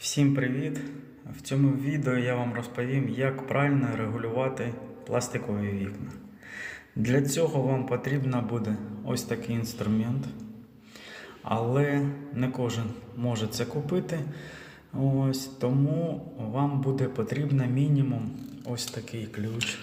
Всім привіт! В цьому відео я вам розповім, як правильно регулювати пластикові вікна. Для цього вам потрібно буде ось такий інструмент, але не кожен може це купити. Ось тому вам буде потрібно мінімум ось такий ключ.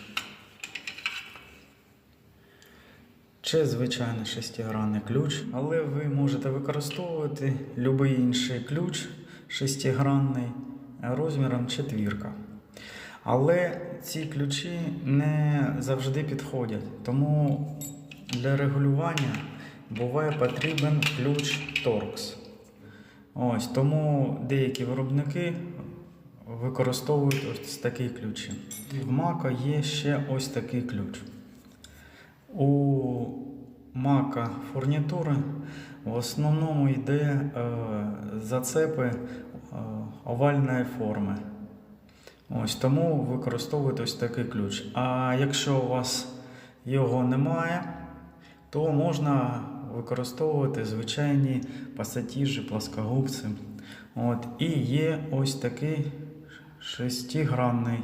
Чи звичайний шестигранний ключ, але ви можете використовувати будь-який інший ключ шестигранний розміром четвірка. Але ці ключі не завжди підходять. Тому для регулювання буває потрібен ключ Torx. Ось тому деякі виробники використовують ось такі ключі. В Мака є ще ось такий ключ. У мака фурнітури в основному йде е, зацепи е, овальної форми. Ось тому використовуйте ось такий ключ. А якщо у вас його немає, то можна використовувати звичайні пасатіжі, плоскогубці. От. І є ось такий шестигранний.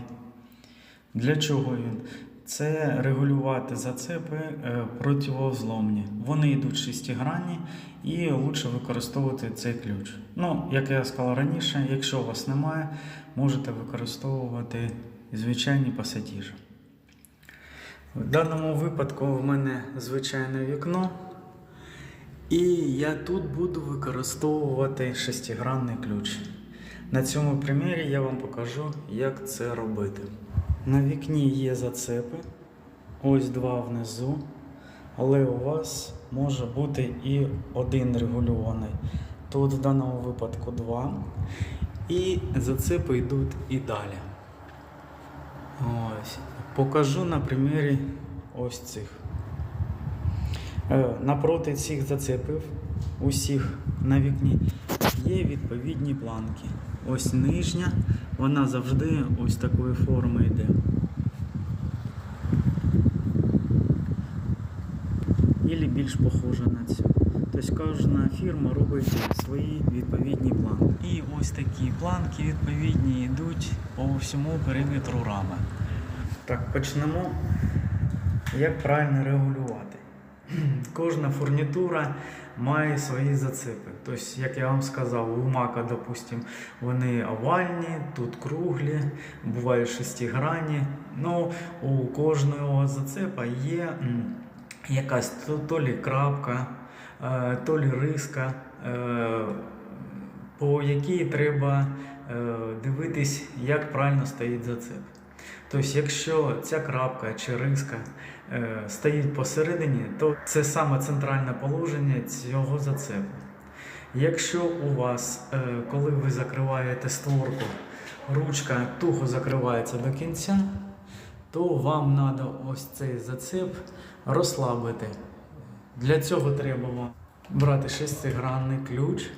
Для чого він? Це регулювати зацепи е, противозломні. Вони йдуть шестигранні і краще використовувати цей ключ. Ну, як я сказав раніше, якщо у вас немає, можете використовувати звичайні пасатіжі. В даному випадку в мене звичайне вікно. І я тут буду використовувати шестигранний ключ. На цьому примірі я вам покажу, як це робити. На вікні є зацепи, ось два внизу, але у вас може бути і один регульований. Тут в даному випадку два. І зацепи йдуть і далі. Ось. Покажу на примірі ось цих. Е, Напроти цих зацепів, усіх на вікні, є відповідні планки. Ось нижня, вона завжди ось такої форми йде. Ілі більш похожа на цю. Тобто кожна фірма робить свої відповідні планки. І ось такі планки відповідні йдуть по всьому периметру рами. Так, почнемо. Як правильно регулювати? Кожна фурнітура має свої зацепи. Тобто, як я вам сказав, у мака, допустим, вони овальні, тут круглі, бувають шестигранні. Ну, у кожного зацепа є якась то, то лі крапка, е, то лі риска, е, по якій треба е, дивитись, як правильно стоїть зацеп. Тобто, якщо ця крапка чи риска е, стоїть посередині, то це саме центральне положення цього зацепу. Якщо у вас, е, коли ви закриваєте створку, ручка туго закривається до кінця, то вам треба ось цей зацеп розслабити. Для цього треба брати шестигранний ключ.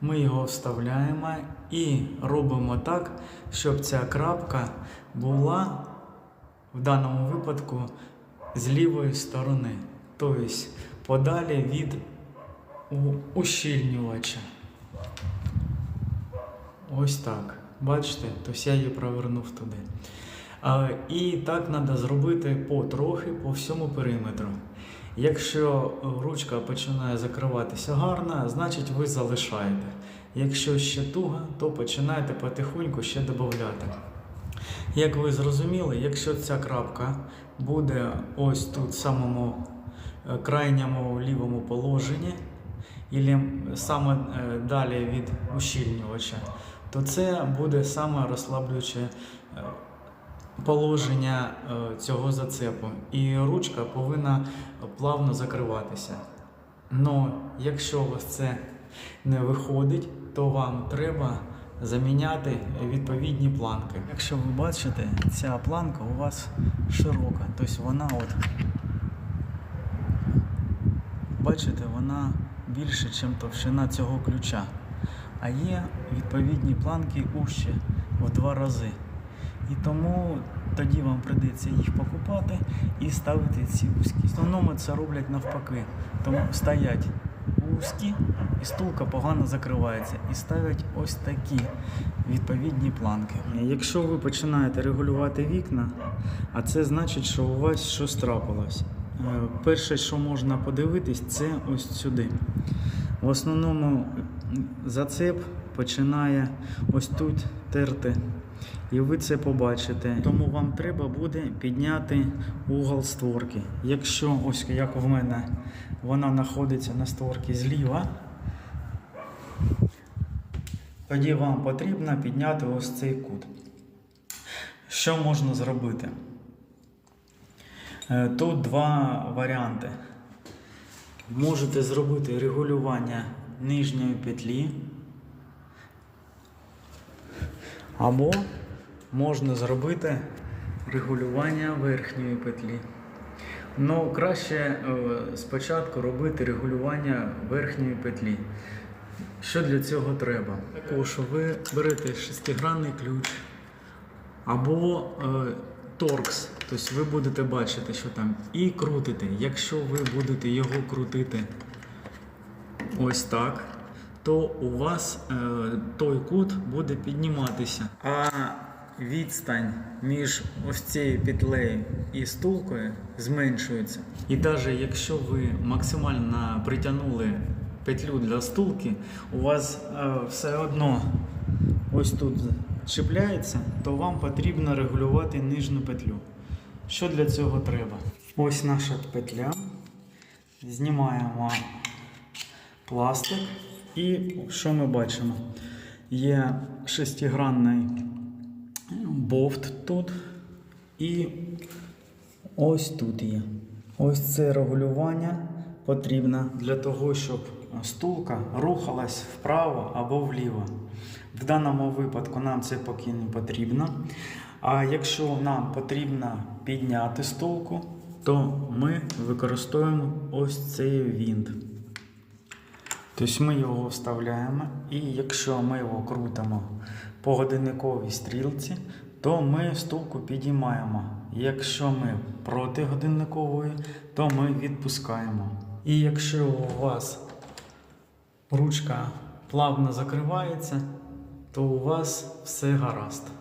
Ми його вставляємо і робимо так, щоб ця крапка була в даному випадку з лівої сторони, тобто подалі від ущільнювача. Ось так. Бачите? Тобто я її провернув туди. А, І так треба зробити потрохи по всьому периметру. Якщо ручка починає закриватися гарно, значить ви залишаєте. Якщо ще туго, то починаєте потихоньку ще додати. Як ви зрозуміли, якщо ця крапка буде ось тут в самому е, крайньому лівому положенні, і саме е, далі від ущільнювача, то це буде саме розслаблююче е, положення цього зацепу. І ручка повинна плавно закриватися. Но якщо у вас це не виходить, то вам треба заміняти відповідні планки. Якщо ви бачите, ця планка у вас широка, тобто вона от бачите, вона більше, ніж товщина цього ключа. А є відповідні планки уще в два рази. І тому тоді вам прийдеться їх покупати і ставити ці вузькі. В основному це роблять навпаки. Тому стоять вузькі, і стулка погано закривається. І ставлять ось такі відповідні планки. Якщо ви починаєте регулювати вікна, а це значить, що у вас щось трапилось. Е, Перше, що можна подивитись, це ось сюди. В основному зацеп починає ось тут терти. І ви це побачите. Тому вам треба буде підняти угол створки. Якщо, ось як у мене, вона знаходиться на створці зліва, тоді вам потрібно підняти ось цей кут. Що можна зробити? Е, Тут два варіанти. Можете зробити регулювання нижньої петлі, або можна зробити регулювання верхньої петлі. Ну, краще е, спочатку робити регулювання верхньої петлі. Що для цього треба? Також ви берете шестигранний ключ або е, торкс. Тобто ви будете бачити, що там, і крутите. Якщо ви будете його крутити ось так, то у вас е, той кут буде підніматися. А відстань між ось цією петлею і стулкою зменшується. І навіть якщо ви максимально притягнули петлю для стулки, у вас е, все одно ось тут чіпляється, то вам потрібно регулювати нижню петлю. Що для цього треба? Ось наша петля. Знімаємо пластик. І що ми бачимо? Є шестигранний бовт тут. І ось тут є. Ось це регулювання потрібно для того, щоб стулка рухалась вправо або вліво. В даному випадку нам це поки не потрібно. А якщо нам потрібно підняти стулку, то ми використовуємо ось цей вінт. Тобто ми його вставляємо, і якщо ми його крутимо по годинниковій стрілці, то ми стулку підіймаємо. Якщо ми проти годинникової, то ми відпускаємо. І якщо у вас ручка плавно закривається, то у вас все гаразд.